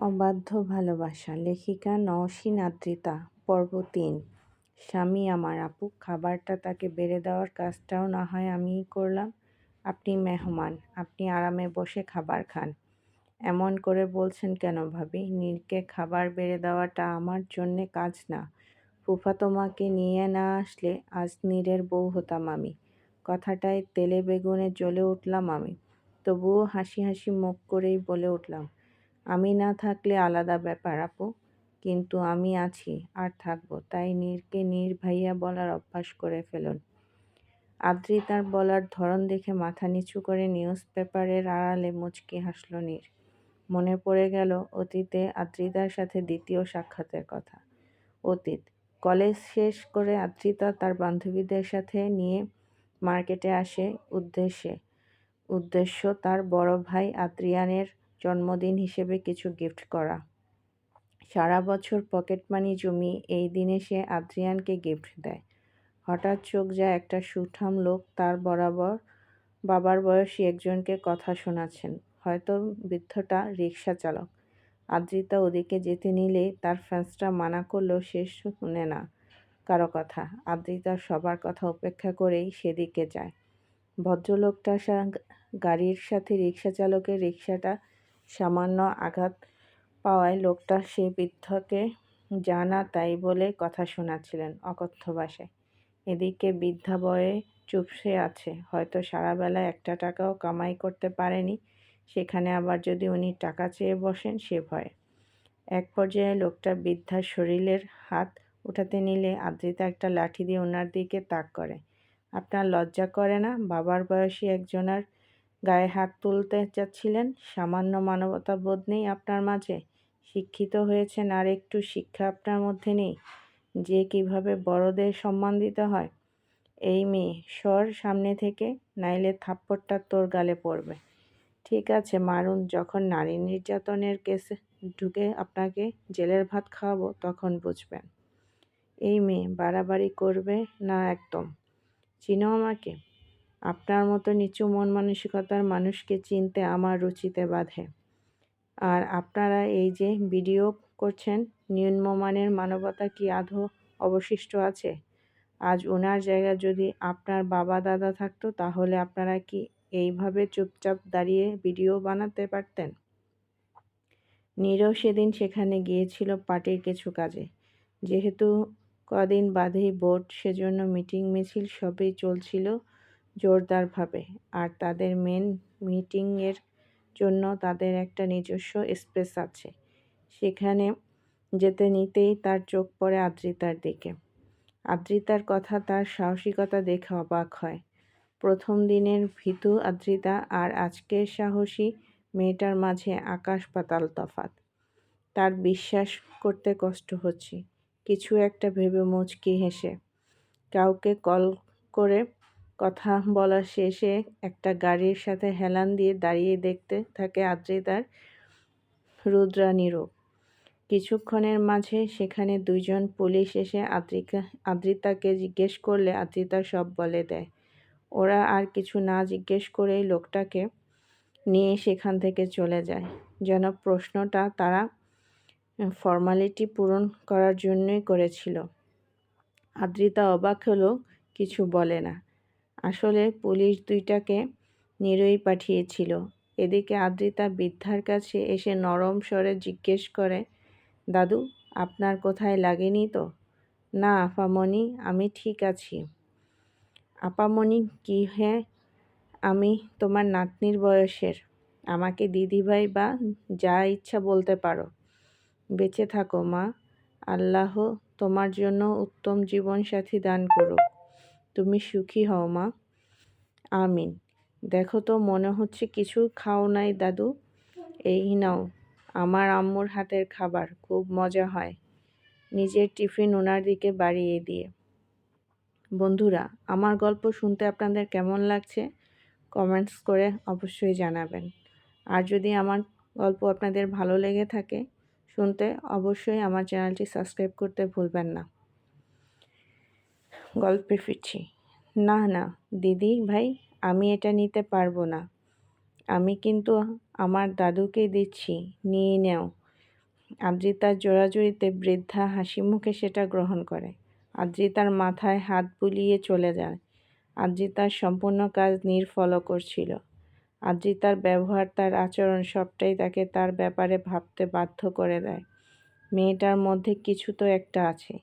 অবাধ্য ভালোবাসা। লেখিকা নওশিন আদ্রিতা, পর্ব তিন। স্বামী আমার আপু, খাবারটা তাকে বেড়ে দেওয়ার কাজটাও না হয় আমিই করলাম। আপনি মেহমান, আপনি আরামে বসে খাবার খান। এমন করে বলছেন কেন ভাবি? নীরকে খাবার বেড়ে দেওয়াটা আমার জন্যে কাজ না। ফুফা তোমাকে নিয়ে না আসলে আজ নীরের বউ হতাম আমি। কথাটায় তেলে বেগুনে জ্বলে উঠলাম আমি। তবুও হাসি হাসি মুখ করেই বলে উঠলাম আমি না থাকলে আলাদা ব্যাপার আপু। কিন্তু আমি আছি, আর থাকব। তাই নীরকে নীর ভাইয়া বলার অভ্যাস করে ফেলুন। আদ্রি আদ্রিতার বলার ধরন দেখে মাথা নিচু করে নিউজ পেপারের আড়ালে মুচকি হাসল নীর। মনে পড়ে গেল অতীতে আদ্রিতার সাথে দ্বিতীয় সাক্ষাতের কথা। অতীত, কলেজ শেষ করে আদ্রিতা তার বান্ধবীদের সাথে নিয়ে মার্কেটে আসে উদ্দেশ্যে। উদ্দেশ্য তার বড় ভাই আদ্রিয়ানের জন্মদিন হিসেবে কিছু গিফট করা। সারা বছর পকেট মানি জমি, এই দিনে সে আদ্রিয়ানকে গিফট দেয়। হঠাৎ চোখ যায় একটা সুঠাম লোক, তার বরাবর বাবার বয়সী একজনকে কথা শোনাচ্ছেন। হয়তো বৃদ্ধটা রিক্সা চালক। আদ্রিতা ওদিকে যেতে নিলে তার ফ্যান্সটা মানা করলেও সে শুনে না কারও কথা। আদ্রিতা সবার কথা উপেক্ষা করেই সেদিকে যায়। ভদ্রলোকটা গাড়ির সাথে রিক্সা চালকের রিক্সাটা সামান্য আঘাত পাওয়ায় লোকটা সে বৃদ্ধকে জানা তাই বলে কথা শোনাচ্ছিলেন অকথ্য ভাষায়। এদিকে বৃদ্ধা বয়ে চুপসে আছে, হয়তো সারাবেলা একটা টাকাও কামাই করতে পারেনি, সেখানে আবার যদি উনি টাকা চেয়ে বসেন সে ভয়ে। এক পর্যায়ে লোকটা বৃদ্ধার শরীরের হাত উঠাতে নিলে আদ্রিতা একটা লাঠি দিয়ে ওনার দিকে তাক করে। আপনার লজ্জা করে না? বাবার বয়সী একজনের গায়ে হাত তুলতে চাচ্ছিলেন, সামান্য মানবতা বোধ নেই আপনার মাঝে। শিক্ষিত হয়েছেন আর একটু শিক্ষা আপনার মধ্যে নেই। যে কীভাবে বড়দের সম্মান দিতে হয়। এই মেয়ে, সর সামনে থেকে, নাইলে থাপ্পড়টা তোর গালে পড়বে। ঠিক আছে, মারুন, যখন নারী নির্যাতনের কেসে ঢুকে আপনাকে জেলের ভাত খাওয়াবো, তখন বুঝবেন। এই মেয়ে বাড়াবাড়ি করবে না একদম। চিনো আমাকে? আপনার মতো নিচু মন মানসিকতার মানুষকে চিনতে আমার রুচিতে বাধে। আর আপনারা এই যে ভিডিও করছেন, নিম্নমানের মানবতা কি আধো অবশিষ্ট আছে? আজ ওনার জায়গা যদি আপনার বাবা দাদা থাকতো, তাহলে আপনারা কি এইভাবে চুপচাপ দাঁড়িয়ে ভিডিও বানাতে পারতেন? নীরও সেদিন সেখানে গিয়েছিল পার্টির কিছু কাজে। যেহেতু কদিন বাদেই বোর্ড, সেজন্য মিটিং মিছিল সবই চলছিল। জোরদারভাবে। আর তাদের মেন মিটিংয়ের জন্য তাদের একটা নিজস্ব স্পেস আছে। সেখানে যেতে নিতেই তার চোখ পড়ে আদ্রিতার দিকে। আদ্রিতার কথা তার সাহসিকতা দেখে অবাক হয়। প্রথম দিনের ভীতু, আদ্রিতা আর আজকের সাহসী মেয়েটার মাঝে আকাশ পাতাল তফাত তার বিশ্বাস করতে কষ্ট হচ্ছে। কিছু একটা ভেবে মুচকি হেসে। কাউকে কল করে কথা বলা শেষে একটা গাড়ির সাথে হেলান দিয়ে দাঁড়িয়ে দেখতে থাকে আদ্রিতার রুদ্রানীরূপ কিছুক্ষণের মাঝে সেখানে দুইজন পুলিশ এসে আদ্রিকা, আদ্রিতাকে জিজ্ঞেস করলে আদ্রিতা সব বলে দেয়। ওরা আর কিছু না জিজ্ঞেস করেই লোকটাকে নিয়ে সেখান থেকে চলে যায়। যেন প্রশ্নটা তারা ফর্মালিটি পূরণ করার জন্যই করেছিল। আদ্রিতা অবাক হলো কিছু বলে না। আসলে পুলিশ দুইটাকে নিরই পাঠিয়েছিল। এদিকে আদ্রিতা বৃদ্ধার কাছে এসে নরম স্বরে জিজ্ঞেস করে, দাদু, আপনার কোথায় লাগেনি তো? না আপামণি আমি ঠিক আছি। আপামণি কি হ্যাঁ আমি তোমার নাতনির বয়সের। আমাকে দিদিভাই বা যা ইচ্ছা বলতে পারো। বেঁচে থাকো মা। আল্লাহ তোমার জন্য উত্তম জীবনসাথী দান করুক। তুমি সুখী হও মা। আমিন। দেখো তো, মনে হচ্ছে কিছু খাও নাই দাদু। এই নাও, আমার আম্মুর হাতের খাবার, খুব মজা হয়। নিজের টিফিন ওনার দিকে বাড়িয়ে দিয়ে। বন্ধুরা, আমার গল্প শুনতে আপনাদের কেমন লাগছে? কমেন্টস করে অবশ্যই জানাবেন। আর যদি আমার গল্প আপনাদের ভালো লেগে থাকে শুনতে, অবশ্যই আমার চ্যানেলটি সাবস্ক্রাইব করতে ভুলবেন না। গল্পে ফিরছি। না না, দিদি, ভাই, আমি এটা নিতে পারব না। আমি কিন্তু আমার দাদুকে দিচ্ছি, নিয়ে নেও। আদ্রিতার জোড়াজুড়িতে বৃদ্ধা হাসি মুখে সেটা গ্রহণ করে। আদ্রিতার মাথায় হাত বুলিয়ে চলে যায়। আদ্রিতার সম্পূর্ণ কাজ নীর ফলো করছিল। আদ্রিতার ব্যবহার, তার আচরণ সবটাই তাকে তার ব্যাপারে ভাবতে বাধ্য করে দেয়। মেয়েটার মধ্যে কিছু তো একটা আছে।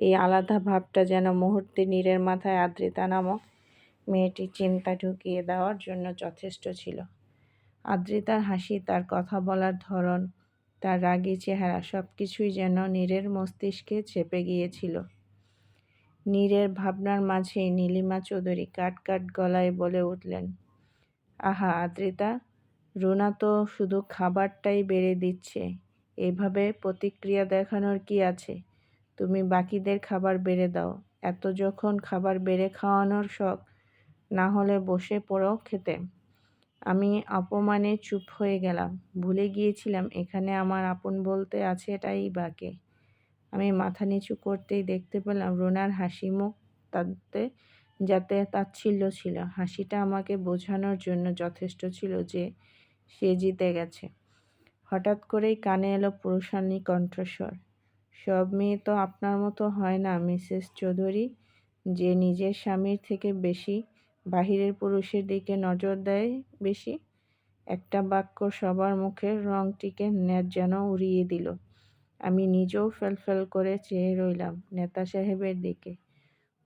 এই আলাদা ভাবটা যেন মুহূর্তে নীরের মাথায় আদ্রিতা নামক মেয়েটি চিন্তা ঢুকিয়ে দেওয়ার জন্য যথেষ্ট ছিল। আদ্রিতার হাসি, তার কথা বলার ধরন, তার রাগী চেহারা সব কিছুই যেন নীরের মস্তিষ্কে চেপে গিয়েছিল। নীরের ভাবনার মাঝেই নীলিমা চৌধুরী কাট কাট গলায় বলে উঠলেন, আহা আদ্রিতা, রুনা তো শুধু খাবারটাই বেড়ে দিচ্ছে, এভাবে প্রতিক্রিয়া দেখানোর কি আছে? তুমি বাকিদের খাবার বেড়ে দাও। এত যখন খাবার বেড়ে খাওয়ানোর শখ, না হলে বসে পড়ো খেতে। আমি অপমানে চুপ হয়ে গেলাম। ভুলে গিয়েছিলাম, এখানে আমার আপন বলতে আছে এটাই বাকে আমি মাথা নিচু করতেই দেখতে পেলাম রোনার হাসি মুখ তাতে যাতে তাচ্ছিল্য ছিল। হাসিটা আমাকে বোঝানোর জন্য যথেষ্ট ছিল যে সে জিতে গেছে। হঠাৎ করেই কানে এলো পুরুষালী কণ্ঠস্বর। সব মেয়ে তো আপনার মতো হয় না, মিসেস চৌধুরী। যে নিজের স্বামীর থেকে বেশি, বাহিরের পুরুষের দিকে নজর দেয় বেশি। একটা বাক্য সবার মুখের রংটিকে ন্যাজ যেন উড়িয়ে দিল। আমি নিজেও ফেলফেল করে চেয়ে রইলাম নেতা সাহেবের দিকে।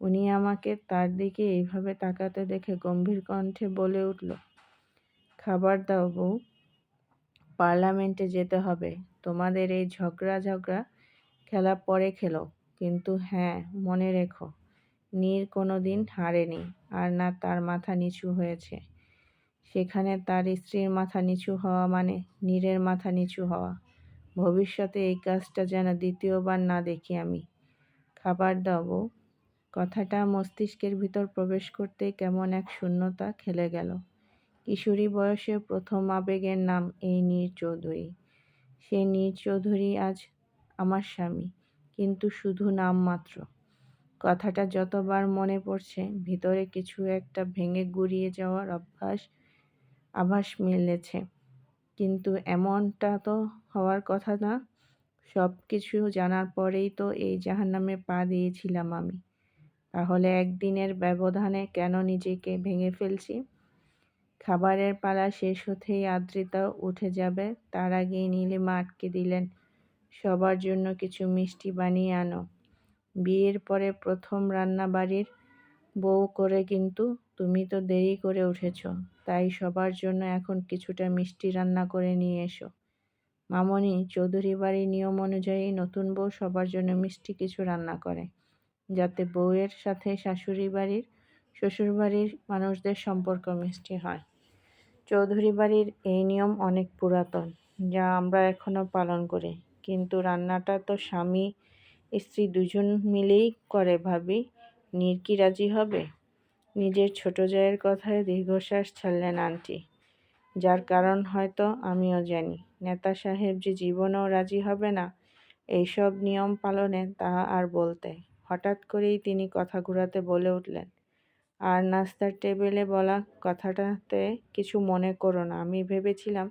উনি আমাকে তার দিকে এইভাবে তাকাতে দেখে গম্ভীর কণ্ঠে বলে উঠল, খাবার দাও বউ, পার্লামেন্টে যেতে হবে। তোমাদের এই ঝগড়া ঝগড়া খেলা পরে খেলো। কিন্তু হ্যাঁ মনে রেখো, নীর কোনো দিন হারেনি আর না তার মাথা নিচু হয়েছে। সেখানে তার স্ত্রীর মাথা নিচু হওয়া মানে নীরের মাথা নিচু হওয়া। ভবিষ্যতে এই কাজটা যেন দ্বিতীয়বার না দেখি আমি। খাবার দাও কথাটা মস্তিষ্কের ভিতর প্রবেশ করতেই কেমন এক শূন্যতা খেলে গেল। কিশোরী বয়সে প্রথম আবেগের নাম এই নীর চৌধুরী। সে নীর চৌধুরী আজ আমার স্বামী, কিন্তু শুধু নাম মাত্র। কথাটা যতবার মনে পড়ছে, ভিতরে কিছু একটা ভেঙে গুড়িয়ে যাওয়ার অভ্যাস, আভাস মিলেছে। কিন্তু এমনটা তো হওয়ার কথা না। সব কিছু জানার পরেই তো এই জাহান্নামে পা দিয়েছিলাম আমি। তাহলে একদিনের ব্যবধানে কেন নিজেকে ভেঙে ফেলছি? খাবারের পালা শেষ হতেই আদ্রিতা উঠে যাবে, তার আগেই নীলিমা আটকে দিলেন। সবার জন্য কিছু মিষ্টি বানিয়ে আনো। বিয়ের পরে প্রথম রান্না বাড়ির বউ করে কিন্তু তুমি তো দেরি করে উঠেছ, তাই সবার জন্য এখন কিছুটা মিষ্টি রান্না করে নিয়ে এসো। মামনি চৌধুরী বাড়ির নিয়ম অনুযায়ী নতুন বউ সবার জন্য মিষ্টি কিছু রান্না করে, যাতে বউয়ের সাথে শাশুড়ি বাড়ির শ্বশুরবাড়ির মানুষদের সম্পর্ক মিষ্টি হয়। চৌধুরী বাড়ির এই নিয়ম অনেক পুরাতন, যা আমরা এখনও পালন করি। কিন্তু রান্নাটা তো স্বামী, স্ত্রী দুজন মিলেই করে ভাবি। নীর কি রাজি হবে? নিজের ছোট জায়ের কথায় দীর্ঘশ্বাস ছাড়লেন আন্টি। যার কারণ হয়তো আমিও জানি। নেতা সাহেব যে জীবনেও রাজি হবে না, এইসব নিয়ম পালনে তা আর বলতে। হঠাৎ করেই তিনি কথা ঘুরাতে বলে উঠলেন, আর নাস্তার টেবিলে বলা কথাটাতে কিছু মনে করো না। আমি ভেবেছিলাম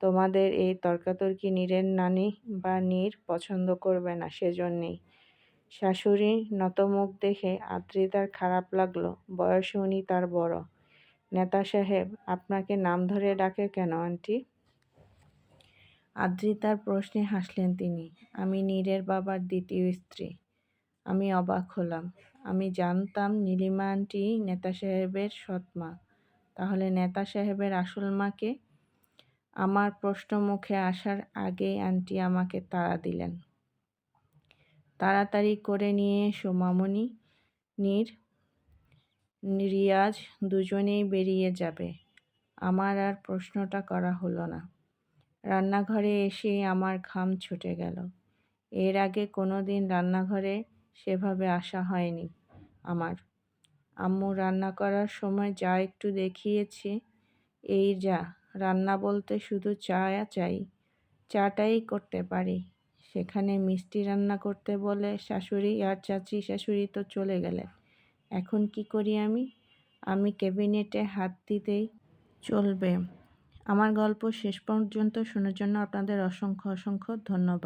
তোমাদের এই তর্কাতর্কি নীরের নানি বা নীর পছন্দ করবে না সেজন্যেই। শাশুড়ি নতমুখ দেখে আদ্রিতার খারাপ লাগল, বয়সে উনি তার বড়। নেতা সাহেব, আপনাকে নাম ধরে ডাকে কেন, আন্টি? আদ্রিতার প্রশ্নে হাসলেন তিনি, আমি নীরের বাবার দ্বিতীয় স্ত্রী। আমি অবাক হলাম। আমি জানতাম নীলিমা আন্টি নেতা সাহেবের সৎমা তাহলে নেতা সাহেবের আসল মাকে আমার প্রশ্ন মুখে আসার আগেই আন্টি আমাকে তাড়া দিলেন। তাড়াতাড়ি করে নিয়ে এসো, মামনি। নীর, রিয়াজ দুজনেই বেরিয়ে যাবে। আমার আর প্রশ্নটা করা হলো না। রান্নাঘরে এসেই আমার ঘাম ছুটে গেল। এর আগে কোনো দিন রান্নাঘরে সেভাবে আসা হয়নি আমার। আম্মু রান্না করার সময় যা একটু দেখিয়েছি, এই যা রান্না বলতে শুধু চা চাই। চাটাই করতে পারি। সেখানে মিষ্টি রান্না করতে বলে শাশুড়ি আর চাচি শাশুড়ি তো চলে গেলেন। এখন কি করি আমি? আমি ক্যাবিনেটে হাত দিতেই চলবে। আমার গল্প শেষ পর্যন্ত শোনার জন্য আপনাদের অসংখ্য অসংখ্য ধন্যবাদ।